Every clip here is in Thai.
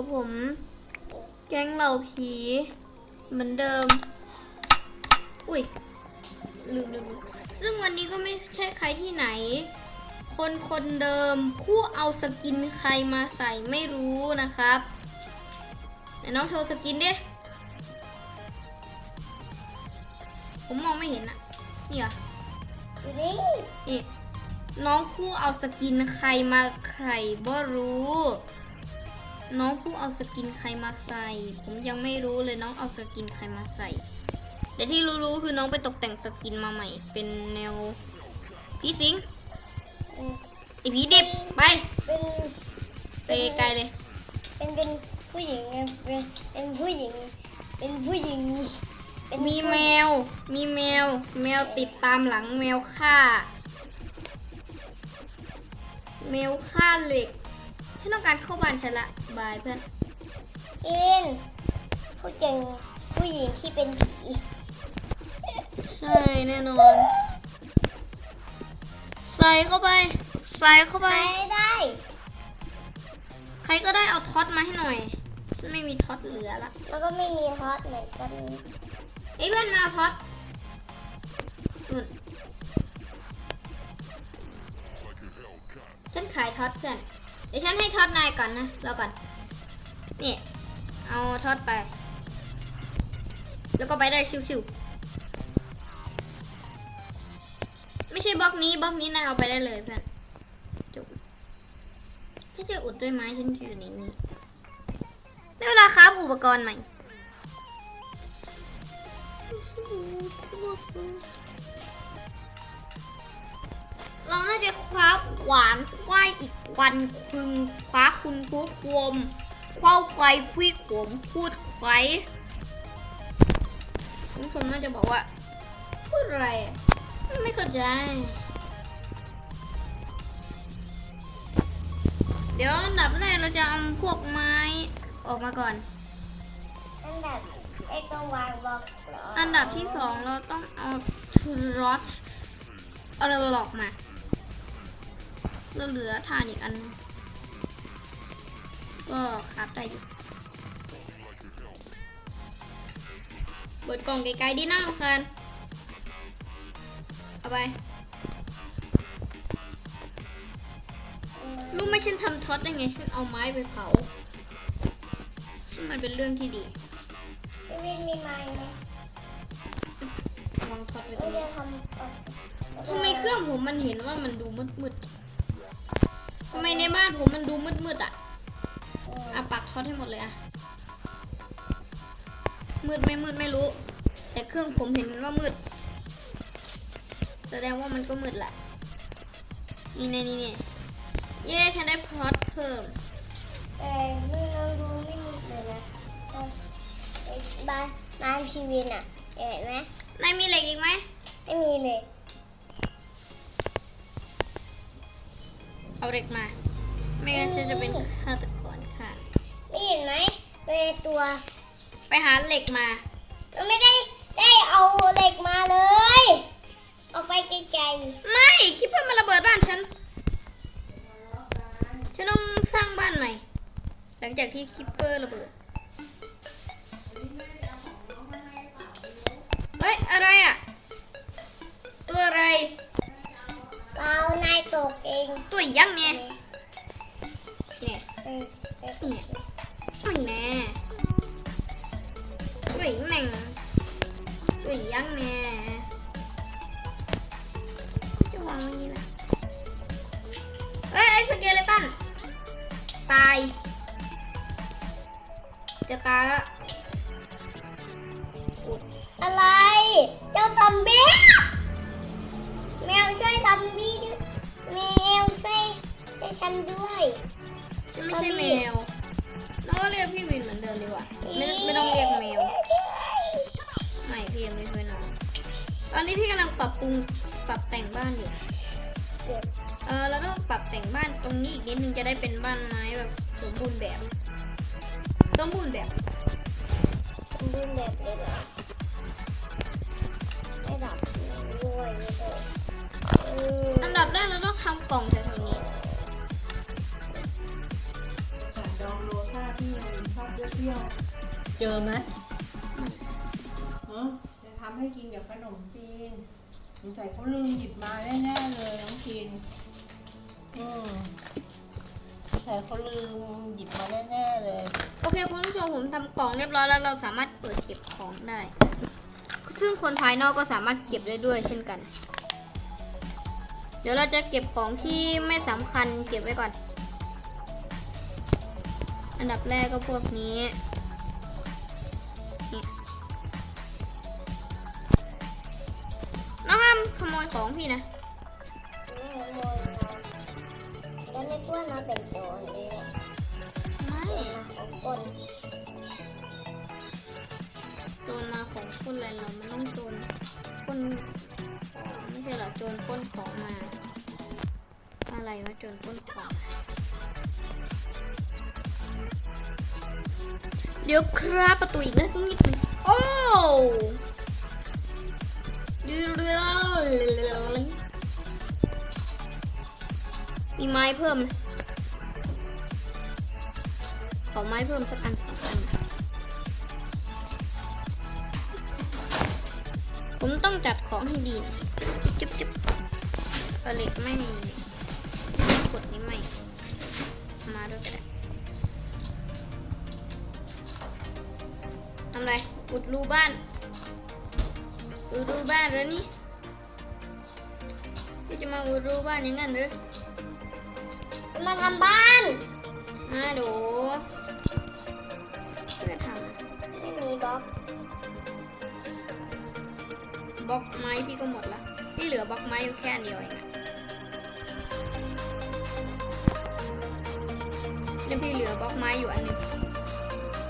ะวันนี้อยู่กับผม แก๊งเหล่าผีเหมือนเดิม อุ้ย ลืมลืมลืมซึ่งวันนี้ก็ไม่ใช่ใครที่ไหน คนคนเดิมผู้เอาสกินใครมาใส่ไม่รู้นะครับไหนน้องโชว์สกินดิ ผมมองไม่เห็นอะนี่เหรออยู่นี่นี่น้องผู้เอาสกินใครมาใครบ่รู้ น้องผู้เอาสกินใครมาใส่ ผมยังไม่รู้เลยน้องเอาสกินใครมาใส่ แต่ที่รู้ๆคือน้องไปตกแต่งสกินมาใหม่ เป็นแนวพี่สิงไอผีดิบไปเป็นไปไกลเลย เป็นเป็นผู้หญิงไงเป็นเป็นผู้หญิง เป็นผู้หญิงเป็นมีแมว มีแมว แมวติดตามหลังแมวฆ่า แมวฆ่าเหล็ก ฉันต้องการเข้าบ้านฉันละบายเพื่อนอีเวนผู้เจงผู้หญิงที่เป็นผี ใช่แน่นอน ใส่เข้าไป ใส่เข้าไปไปได้ ใครก็ได้เอาท็อตมาให้หน่อยฉันไม่มีท็อตเหลือละแล้วก็ไม่มีฮอตเหมือนกันไอ้ยเพื่อนมาเอาท็อตนู่นฉันขายท็อตเพื่อน เดี๋ยวฉันให้ทอตนายก่อนนะรอก่อน นี่ เอาทอตไป แล้วก็ไปได้ชิวๆ ไม่ใช่บล็อกนี้บล็อกนี้นายเอาไปได้เลยเพื่อนจบฉันจะอุดด้วยไม้ฉันอยู่ในนี้ได้เวลาครับอุปกรณ์ใหม่ เราน่าจะคว้าขวานควายอีกวันคึงคว้าคุณผู้คมคว้าควายพุ้ยขวมพูดไว้คุณผู้ชมน่าจะบอกว่า พูดอะไร ไม่เข้าใจ เดี๋ยวอันดับแรกเราจะเอาพวกไม้ออกมาก่อนอันดับไอ้ตรงวางบล็อกอันดับที่สองเราต้องเอาทรอตเอาหลอกมา เราเหลือทานอีกอันหนึ่งก็ครับได้อยู่ เปิดกล่องไกลๆดีนะเพื่อนเอาไปรู้ไหมฉันทำท็อตได้ไง ฉันเอาไม้ไปเผาซึ่งมันเป็นเรื่องที่ดีอีเวนมีไม้ไหมวางท็อตไว้ตรเรางนี้จะทำก่อนทำไมเครื่องผมมันเห็นว่ามันดูมืดๆ ทำไมในบ้านผมมันดูมืดๆอะเอออะปักท็อตให้หมดเลยอะ มืดไม่มืดไม่รู้ แต่เครื่องผมเห็นว่ามืด แสดงว่ามันก็มืดแหละนี่ไงนี่ไงเย้ฉันได้พอตเพิ่มแต่เมื่อเราดูไม่มีเลยนะไอ้บ้านบ้านพีวินอะเห็นไหมนายมีเหล็กอีกไหมไม่มีเลย เอาเหล็กมา ไม่งั้นฉันจะเป็นฆาตกรค่ะ ไม่เห็นไหมเป็นตัวไปหาเหล็กมาเราไม่ได้ได้เอาเหล็กมาเลยเอาไปไกลไม่คิดว่ามันระเบิดบ้านฉัน ฉันต้องสร้างบ้านใหม่ หลังจากที่คิปเปอร์ระเบิด เฮ้ย อะไรอะ ตกเอง ตัวยักษ์เนี่ยเนี่ยเออเออเนี่ย ไม่ใช่แมวแล้วก็เรียกพี่วินเหมือนเดิมดีกว่า ไม่ไม่ต้องเรียกแมว ไม่พี่ยังไม่ช่วยน้อง ตอนนี้พี่กำลังปรับปรุงปรับแต่งบ้านอยู่ เออเราต้องปรับแต่งบ้านตรงนี้อีกนิดนึงจะได้เป็นบ้านไม้แบบสมบูรณ์แบบ สมบูรณ์แบบ สมบูรณ์แบบเลยเหรอไม่ดับด้วยไม่ได้เอออันดับแรกเราต้องทำกล่องแถ เจอไหมฮะจะทำให้กินเดี๋ยวขนมจีนสงสัยเขาลืมหยิบมาแน่ๆเลยน้องกินอืมสงสัยเขาลืมหยิบมาแน่ๆเลย โอเคคุณผู้ชมผมทำกล่องเรียบร้อยแล้วเราสามารถเปิดเก็บของได้ ซึ่งคนภายนอกก็สามารถเก็บได้ด้วยเช่นกัน เดี๋ยวเราจะเก็บของที่ไม่สำคัญเก็บไว้ก่อน อันดับแรกก็พวกนี้น้องห้ามขโมยของพี่นะไม่ขโมยมาแล้วไม่กลัวมาเป็นโจรเลยไม่ของคนโจรมาของคนอะไรเรามันต้องโจรคนไม่ใช่เหรอโจรปล้นของมา อะไรวะโจรปล้น ดี๋ยวครับประตูอีกแล้วนิดนึงโอ้ดูเรื่องมีไม้เพิ่มไหมขอไม้เพิ่มสักอันสองอัน ผมต้องจัดของให้ดีนจุ๊บจุ๊บเอเล็กไม่มีกดนี้ไม่ มาด้วยก็ได้ทำไรอุดรูบ้าน อุดรูบ้านแล้วนี่พี่จะมาอุดรูบ้านอยังงั้นหรือจะมาทำบ้านมาดูเพื่อทไม่มีบล็อกำบล็อกไม้พี่ก็หมดละพี่เหลือบล็อกไม้อยู่แค่อันเดียวเองอะเนี่ยพี่เหลือบล็อกไม้อยู่อันหนึง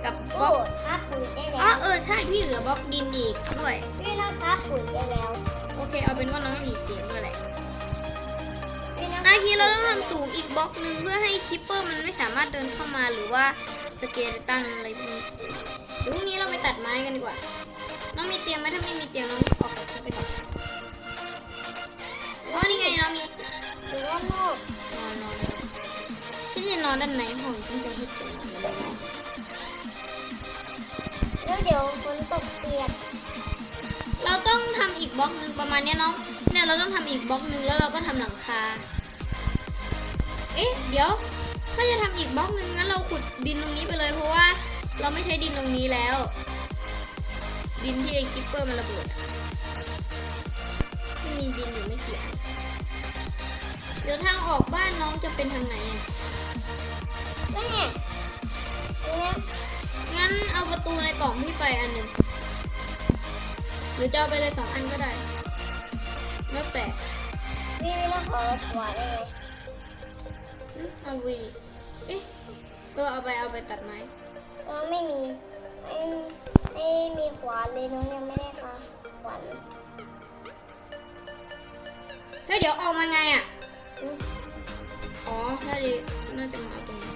กับบล็โอ้อกทับปุ๋ยได้อ๋อแล้วเออใช่พี่เหลือบล็อกดินอีกด้วย พี่ต้องทับปุ๋ยได้แล้วโอเคเอาเป็นว่าน้องมีเสียงด้วยแหละพี่ต้องนาทีเราต้องทำสูงอีกบล็อกหนึ่งเพื่อให้คิปเปอร์มันไม่สามารถเดินเข้ามาหรือว่าสเกเลตันอะไรพวกนี้เดี๋ยวพรุ่งนี้เราไปตัดไม้กันดีกว่า น้องมีเตียงไหมถ้าไม่มีเตียงน้องออกจากฉันไปก่อนอ๋อนี่ไงน้องมีหรือว่านอกนอนนอนฉันจะนอนด้านในห้องฉันจะให้เตียงนอนด้านในแล้ว เดี๋ยวฝนตกเปียกเราต้องทำอีกบล็อกหนึ่งประมาณเนี้ยน้องเนี่ยเราต้องทำอีกบล็อกหนึ่งแล้วเราก็ทำหลังคา เอ๊ะ เดี๋ยว ถ้าจะทำอีกบล็อกหนึ่งงั้นเราขุดดินตรงนี้ไปเลย เพราะว่าเราไม่ใช้ดินตรงนี้แล้ว ดินที่ไอ้คิปเปอร์มันระเบิดไม่มีดินอยู่ไม่กี่อันเดี๋ยวทางออกบ้านน้องจะเป็นทางไหนอะก็เนี่ยเนี่ย งั้นเอาประตูในกล่องพี่ไปอันหนึ่งหรือจะเอาไปเลยสองอันก็ได้แล้วแต่พี่ไม่ต้องขอรถหัวได้ไหมอืมเอาวีเอ๊ะเออเอาไปเอาไปตัดไม้เออไม่มีไม่ไม่มีขวานเลยน้องยังไม่ได้ค่ะขวานเฮ้ยเดี๋ยวออกมาไงอะอืมอ๋อน่าจะน่าจะมาเอาตรงนี้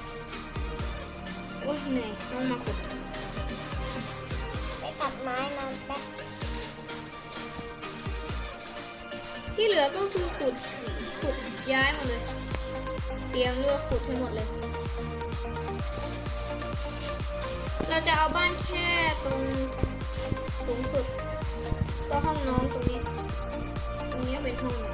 โอ้ยเหนื่อย ต้องมาขุดไปตัดไม้มาแป๊บที่เหลือก็คือขุดขุดย้ายหมดเลย เตรียมเลือกขุดให้หมดเลย เราจะเอาบ้านแค่ตรงสูงสุด ก็ห้องน้องตรงนี้ ตรงนี้เป็นห้องน้องน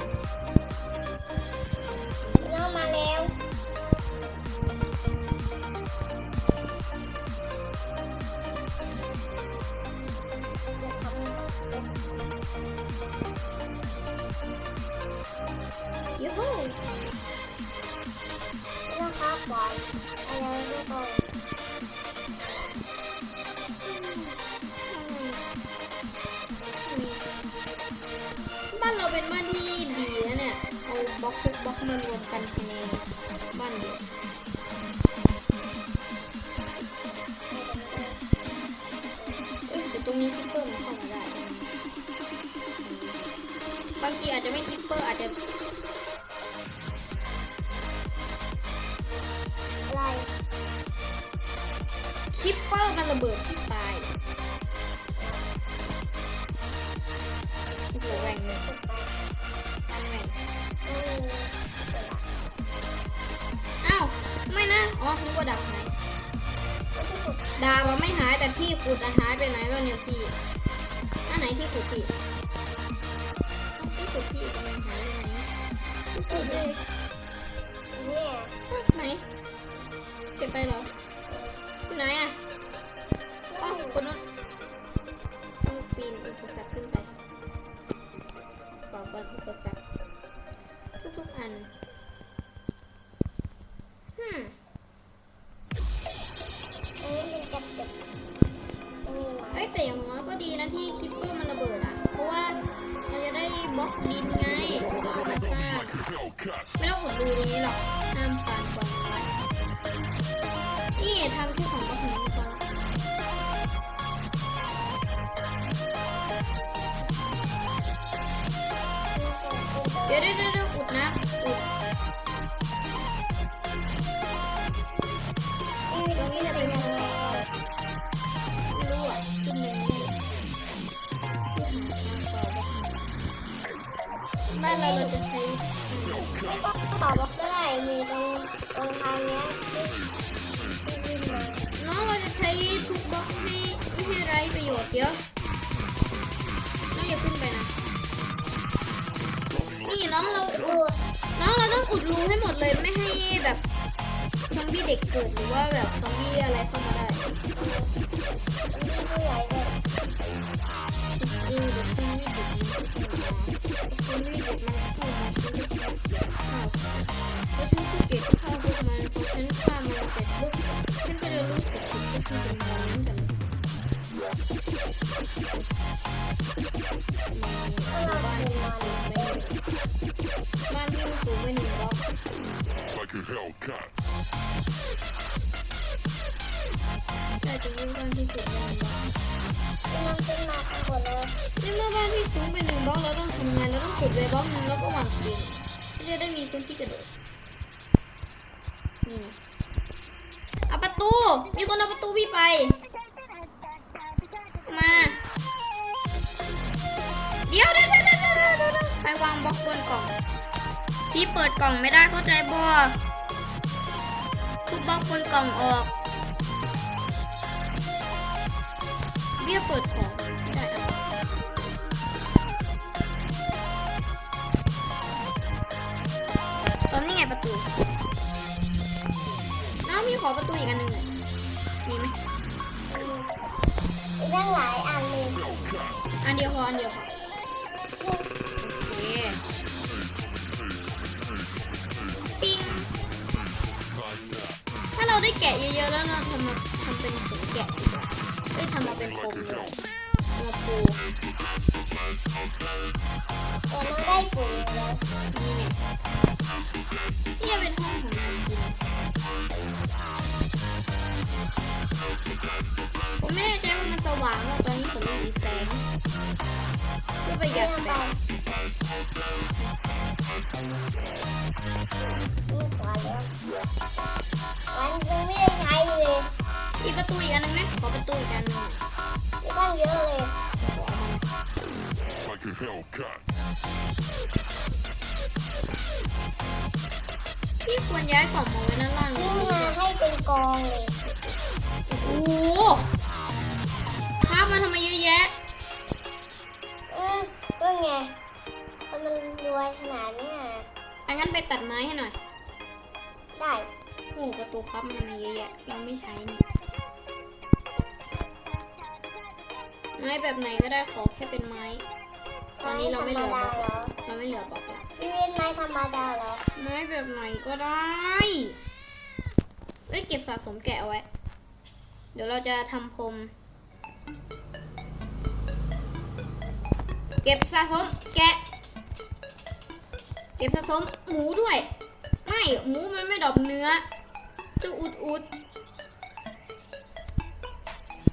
้อง มารวมกันภายในบ้านเดียวเอ้ยแต่ตรงนี้คิปเปอร์มันเข้ามาได้ บางทีอาจจะไม่คิปเปอร์อาจจะ อ้าวไม่นะอ๋อนึกว่าดับไหนไม่ใช่สุดดาบอะไม่หายแต่ที่ขุดอะหายไปไหนแล้วเนี่ยพี่อันไหนที่ขุดพี่ที่ขุดพี่มันหายไปไหนที่ขุดเลยเนี่ยไหนเก็บไปเหรอที่ไหนอะ ดี๋ยวเดี๋ยวเดี๋ยวเดี๋ยวอุดนะอุดตรงนี้จะเป็นยังไงไม่รู้อะขึ้นเลยบ้านเราเราจะใช้ไม่ต้องต่อบล็อกก็ได้มีตรงตรงทางเนี้ยที่ที่วิ่งมาน้องเราจะใช้ทุกบล็อกให้ไม่ให้ไรประโยชน์เดี๋ยวน้องอย่าขึ้นไปนะ อุดรูให้หมดเลยไม่ให้แบบซอมบี้เด็กเกิดหรือว่าแบบซอมบี้อะไรเข้ามาได้เออเดี๋ยวซอมบี้เด็กซอมบี้เด็กมันเข้ามาฉันก็เกลียดข้าวเพราะฉันขี้เก็บ พี่เปิดกล่องไม่ได้เข้าใจบ่ทุบบล็อกบนกล่องออกเบี้ยเปิดของไม่ได้อะตอนนี้ไงประตูน้องมีขอประตูอีกอันหนึ่งหน่อยมีไหมมีตั้งหลายอันเลยอันเดียวพออันเดียวพอ เราได้แกะเยอะๆแล้วเราทำมาทำเป็นผงแกะดีกว่าเอ้ยทำมาเป็นพรมเลยมาปูแต่มันได้ปุ๋ยแล้วนี่เนี่ยนี่จะเป็นห้องของมันจริงผมไม่แน่ใจว่ามันสว่างหรือเปล่าตอนนี้ผมมีแสงเพื่อประหยัดแบต ลูกหวานแล้ววันยังไม่ได้ใช้เลยมีประตูอีกอันหนึงไหมขอประตูอีกอันหนึงหน่อยไม่ต้องเยอะเลย Like a Hellcat. พี่ควรย้ายกล่องมาไว้ด้านล่างซื้อมาให้เป็นกองเลยโอ้โหคาบมาทำไมเยอะแยะ เออก็ไงถ้า มันรวยขนาดเนี้ยอันงั้นไปตัดไม้ให้หน่อย ได้โอ้โหประตูคาบมาทำไมเยอะแยะ เราไม่ใช้นี่ ไม้แบบไหนก็ได้ขอแค่เป็นไม้ ตอนนี้เราไม่เหลือธรรมบล็อกดาเหรอเราไม่เหลือบอกแล้วพี่เว้นไม้ธรรมดาเหรอ ไม้แบบไหนก็ได้ เอ้ยเก็บสะสมแกะเอาไว้ เดี๋ยวเราจะทำพรมเก็บสะสมแกะเก็บสะสมหมูด้วย ไม่หมูมันไม่ดอกเนื้อจะอุดอุด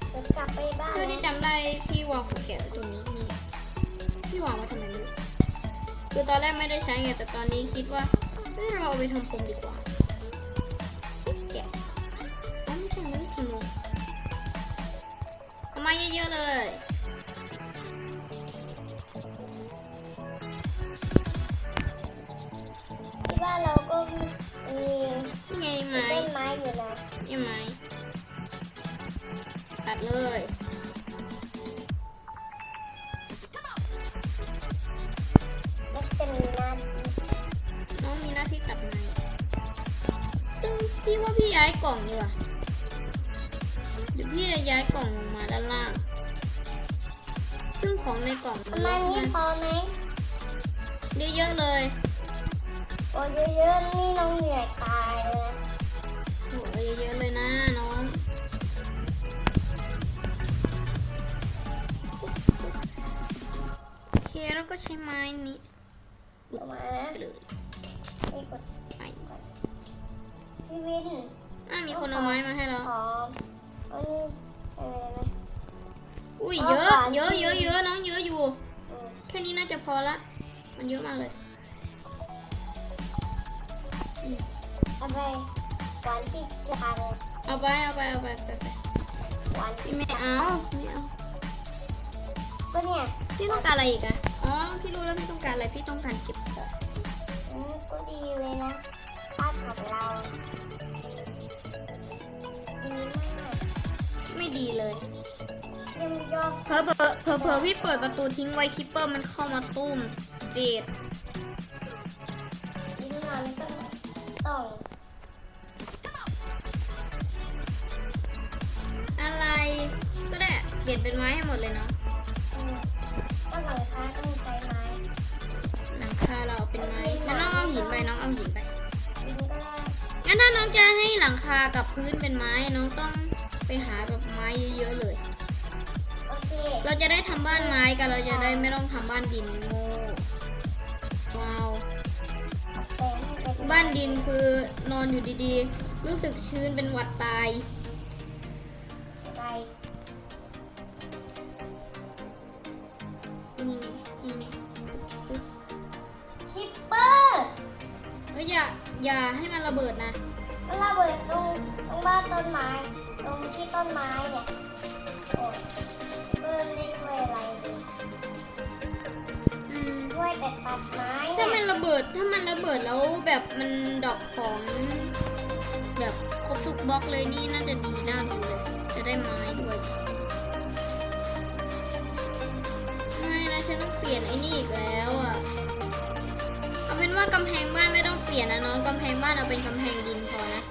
เดี๋ยวกลับไปบ้านเท่าที่จำได้พี่วางหัวแกะไว้ตรงนี้นี่พี่วางไว้ทำไมไม่รู้คือตอนแรกไม่ได้ใช้ไงแต่ตอนนี้คิดว่าเอ้ยเราเอาไปทำพรมดีกว่าแกะอ๋อไม่ใช่ไม่ธนูเอามาเยอะๆเลยานเราก็มีนี่ไงไม้ต้นไม้อยู่นะนี่ไม้ตัดเลย แล้วก็ใช้ไม้นี้เอามาไปเลยนี่กดไปพี่วินอะมีคนเอาไม้มาให้แล้วขอเอานี่อะไรไหมอุ้ยเอาเยอะขวานเยอะสิเยอะเยอะน้องเยอะอยู่อืมแค่นี้น่าจะพอละ มันเยอะมากเลยเอาไปหวานที่จะทานเลยเอาไปเอาไปเอาไปไปไปหวานพี่ไม่เอาไม่เอาก็เนี่ยพี่ต้องการอะไรอีกอะ อ๋อ พี่รู้แล้วพี่ต้องการอะไร พี่ต้องการเก็บของอืมก็ดีเลยนะบ้านของเรา ดีมากไม่ดีเลยยังยอมเพอเพอเพอเพอพี่เปิดประตูทิ้งไว้คิปเปอร์มันเข้ามาตุ้ม เจ็ดดิ้นนอนก็ต้องอะไร ก็ได้เปลี่ยนเป็นไม้ให้หมดเลยเนาะ อืมก็หลังคาต้อง เราเป็นไม้งั้นน้องเอาหินไปน้องเอาหินไปดินก็ได้งั้นถ้าน้องจะให้หลังคากับพื้นเป็นไม้น้องต้องไปหาแบบไม้เยอะๆเลย โอเคเราจะได้ทำบ้านไม้กันเราจะได้ไม่ต้องทำบ้านดินโง่ว้าวแต่ให้เป็นบ้านดินคือนอนอยู่ดีๆ รู้สึกชื้นเป็นหวัดตาย อย่าอย่าให้มันระเบิดนะ มันระเบิดตรงตรงบ้านต้นไม้ ตรงที่ต้นไม้เนี่ยโอ้ยเพิ่มได้ช่วยอะไรดีอืม ช่วยแต่ตัดไม้ถ้าเนี่มันยระเบิดถ้ามันระเบิดแล้วแบบมันดรอกของ แบบครบทุกบล็อกเลยนี่น่าจะดีน่าดูเลยจะได้ไม้ด้วยไม่นะฉันต้องเปลี่ยนไอ้นี่อีกแล้วอะเอาเป็นว่ากำแพงบ้านไม่ต้อง เปลี่ยนนะน้องกำแพงบ้านเอาเป็นกำแพงดินพอนะ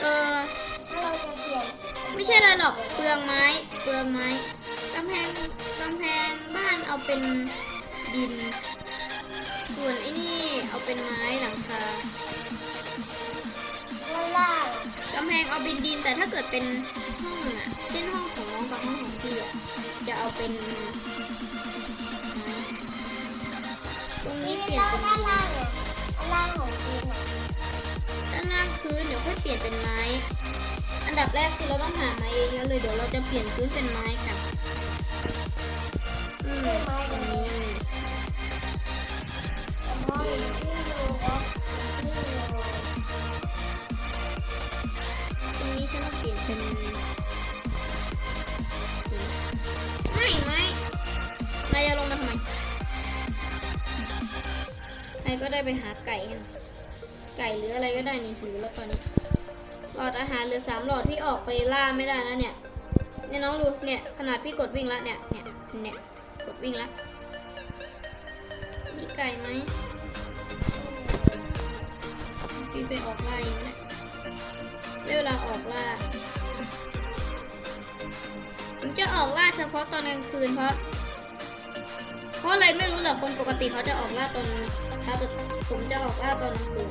เออไม่ใช่อะไรหรอกเปลืองไม้เปลืองไม้กำแพงกำแพงบ้านเอาเป็นดิน ส่วนไอ้นี่เอาเป็นไม้หลังคาล่างกำแพงเอาเป็นดินแต่ถ้าเกิดเป็นห้องอะเช่นห้องของน้องกับห้องของพี่อะจะเอาเป็น เปลี่ยนเป็นด้านล่างเนี่ยด้านล่างของดินเนี่ยด้านล่างพื้นเดี๋ยวค่อยเปลี่ยนเป็นไม้ อันดับแรกคือเราต้องหาไม้เยอะๆเลยเดี๋ยวเราจะเปลี่ยนพื้นเป็นไม้กันอืมตรงนี้อันที่อยู่ก็ที่อยู่ตรงนี้ฉันต้องเปลี่ยนเป็น ก็ได้ไปหาไก่ให้หน่อยไก่หรืออะไรก็ได้นี่หิวแล้วตอนนี้หลอดอาหารเหลือสามหลอดพี่ออกไปล่าไม่ได้นะเนี่ยเนี่ยน้องดูเนี่ยขนาดพี่กดวิ่งแล้วเนี่ยเนี่ยเนี่ยกดวิ่งแล้วมีไก่ไหมพี่ไปออกล่าเองนะได้เวลาออกล่าผมจะออกล่าเฉพาะตอนกลางคืนเพราะ เพราะอะไรไม่รู้หรอกคนปกติเขาจะออกล่าตอน้าแต่ผมจะออกล่าตอนกลางคืน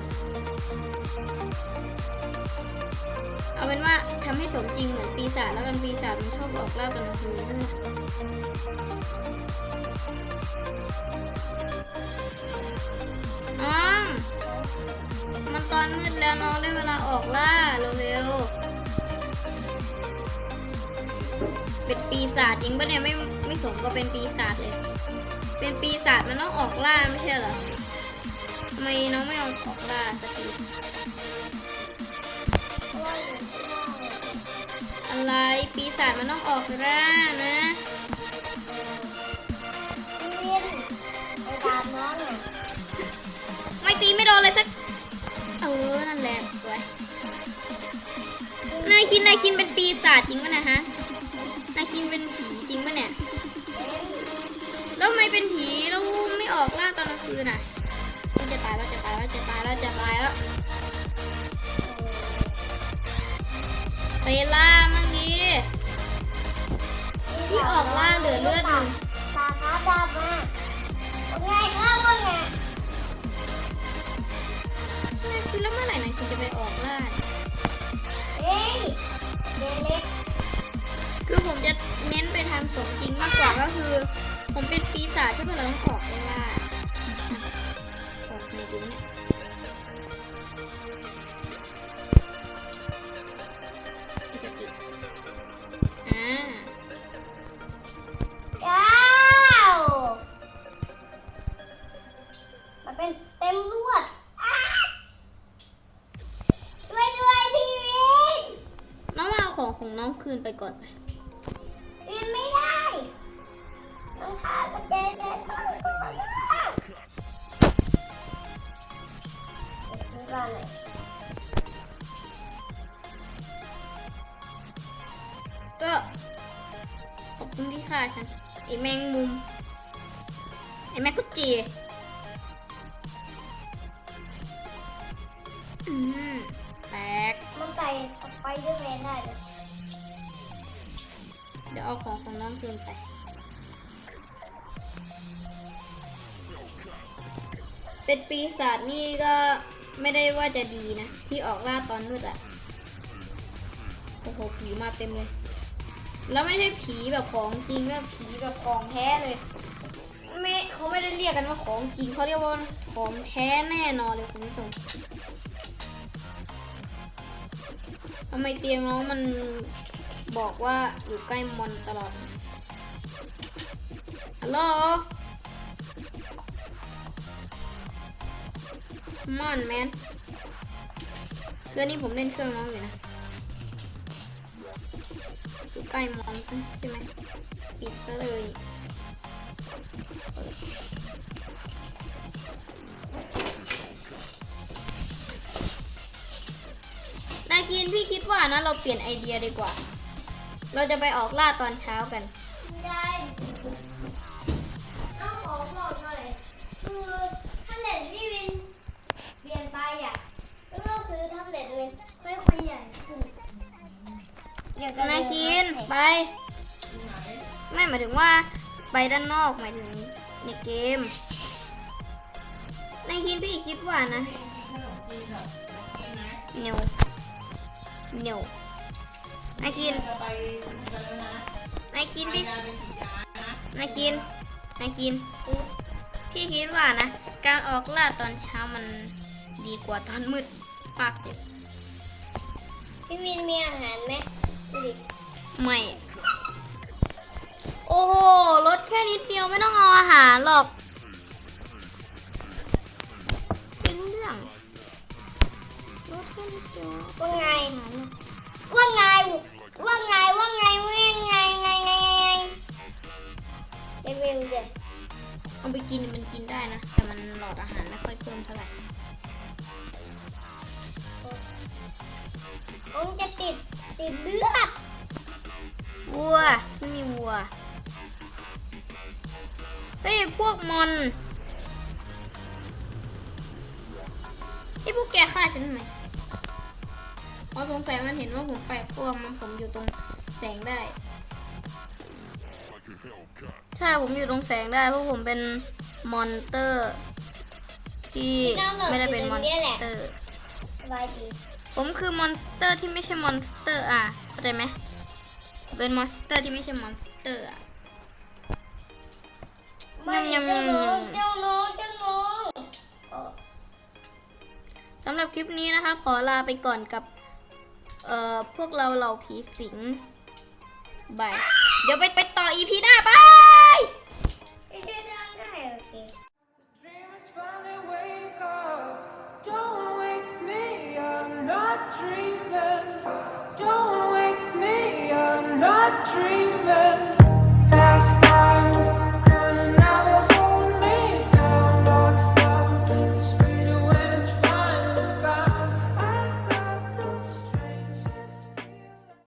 เอาเป็นว่าทำให้สมจริงเหมือนปีศาจแล้วกันปีศาจมันชอบออกล่าตอนกลางคืนใช่ไหมน้องมันตอนมืดแล้วน้องได้เวลาออกล่าเร็วๆเป็นปีศาจจริงปะเนี่ยไม่ไม่สมก็เป็นปีศาจเลย เป็นปีศาจมันต้องออกล่าไม่ใช่เหรอ ไม่น้องไม่เอาของล่าสติอะไรปีศาจมันต้องออกร่านะไปตาม่ะไม่ตีไม่โดนเลยสัก เออ นั่นแหละสวย นายคินนายคินเป็นปีศาจจริงปะนะฮะ นายคินเป็นผีจริงปะเนี่ย แล้วไม่เป็นผีแล้วไม่ออกล่าตอนกลางคืนอะายแล้วไปล่ามั่งดีที่ออกล่าเหลือเลือดหนึ่งตาขาดำมาง่ายก็มึงไงคือแล้วเมื่อไหร่ไหนคิดจะไปออกล่าเฮ้ยเด็กคือผมจะเน้นไปทางสมจริงมากกว่าก็คือ ผมเป็นปีศาจใช่ไหมเราต้องออก ไอแมงมุม ไอแมงกุจีอืมแตก มันไต่สไปเดอร์แมนได้เลยเดี๋ยวเอาของของน้องคืนไป เป็นปีศาจนี่ก็ไม่ได้ว่าจะดีนะ ที่ออกล่าตอนมืดอะโอ้โหผีมาเต็มเลย แล้วไม่ใช่ผีแบบของจริงนะผีแบบของแท้เลยไม่เขาไม่ได้เรียกกันว่าของจริงเขาเรียกว่าของแท้แน่นอนเลยคุณผู้ชมทำไมเตียงน้องมันบอกว่าอยู่ใกล้มอนตลอดฮัลโหลมอนแมนเครื่องนี้ผมเล่นเครื่องน้องอยู่นะ ใกล้มอนใช่ไหมปิดซะเลยนายคินพี่คิดว่านะเราเปลี่ยนไอเดียดีกว่า เราจะไปออกล่าตอนเช้ากันไม่ได้อาขอบอกหน่อยคือ ว่าไปด้านนอกหมายถึงในเกมนายคินพี่คิดว่านะขนมจีนแบบใช่ไหมเนียวเนียวนายคินจะไปกันแล้วนะนายคินไปพี่งานเป็นสียานะนายคินนายคินพี่คิดว่านะ การออกล่าตอนเช้ามันดีกว่าตอนมืดมากเลยพี่วินมีอาหารไหมดูดิไม่ โอ้โหรถแค่นิดเดียวไม่ต้องเอาอาหารหรอก เป็นเรื่องรถแค่นิดเดียวว่าไง ว่าไง ว่าไง ว่าไงว่าไงไงไงไงไงพี่วินเดี๋ยวเอาไปกินมันกินได้นะ แต่มันหลอดอาหารไม่ค่อยเพิ่มเท่าไหร่ผมจะติดติดเลือดวัวฉันมีวัว เฮ้ยพวกมอนไอ้พวกแกฆ่าฉันทำไมเพราะสงสัยมันเห็นว่าผมไปพวกมันผมอยู่ตรงแสงได้ like a Hellcat. ใช่ผมอยู่ตรงแสงได้เพราะผมเป็นมอนเตอร์ ที่ไม่ได้เป็นมอนสเตอร์สบายดีผมคือมอนสเตอร์ที่ไม่ใช่มอนสเตอร์ อะเข้าใจไหมเป็นมอนสเตอร์ที่ไม่ใช่มอนสเตอร์อะ ไม่ยำยำเจ้าน้องยำเจ้าน้องเจ้าน้องสำหรับคลิปนี้นะคะขอลาไปก่อนกับ เอ่อ พวกเราเหล่าผีสิงบาย เดี๋ยวไปไปต่ออีพีหน้าบาย